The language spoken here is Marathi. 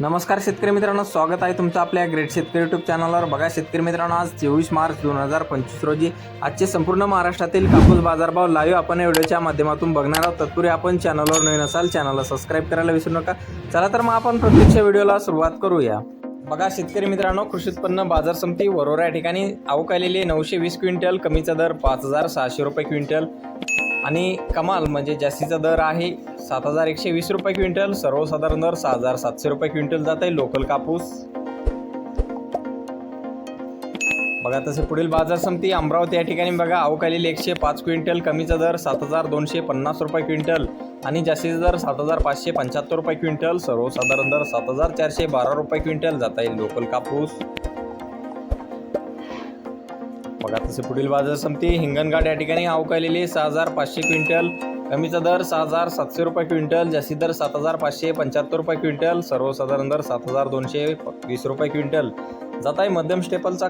नमस्कार शेतकरी मित्रांनो स्वागत आहे तुमचं आपल्या ग्रेट शेतकरी युट्यूब चॅनलवर बघा शेतकरी मित्रांनो आज चोवीस मार्च दोन हजार पंचवीस रोजी आजचे संपूर्ण महाराष्ट्रातील कापूस बाजारभाव लाईव्ह आपण व्हिडिओच्या माध्यमातून बघणार आहोत. तत्पूर्वी आपण चॅनलवर नवीन असाल चॅनलला सबस्क्राईब करायला विसरू नका. चला तर मग आपण प्रत्यक्ष व्हिडिओला सुरुवात करूया. बघा शेतकरी मित्रांनो कृषी उत्पन्न बाजार समिती वरोरा या ठिकाणी आवक आलेली नऊशे वीस क्विंटल कमीचा दर पाच हजार सहाशे रुपये क्विंटल. आणि कमाल म्हणजे जास्तीचा दर आहे सात हजार एकशे वीस रुपये क्विंटल सर्वसाधारण दर सहा हजार सातशे रुपये क्विंटल जात आहे लोकल कापूस. बघा तसे पुढील बाजार समिती अमरावती या ठिकाणी बघा अवकालील एकशे पाच क्विंटल कमीचा दर सात हजार दोनशे पन्नास रुपये क्विंटल आणि जास्तीचा दर सात हजार पाचशे पंच्याहत्तर रुपये क्विंटल सर्वसाधारण दर सात हजार चारशे बारा रुपये क्विंटल जात आहे लोकल कापूस. बघा तसे पुढील बाजार समिती हिंगणघाट या ठिकाणी आवक सहा हजार पाचशे क्विंटल. कमीचा दर सहा हजार सातशे रुपये क्विंटल. जास्ती दर सात हजार पाचशे पंच्याहत्तर रुपये क्विंटल. सर्वसाधारण दर सात हजार दोनशे वीस रुपये क्विंटल. जात आहे मध्यम स्टेपलचा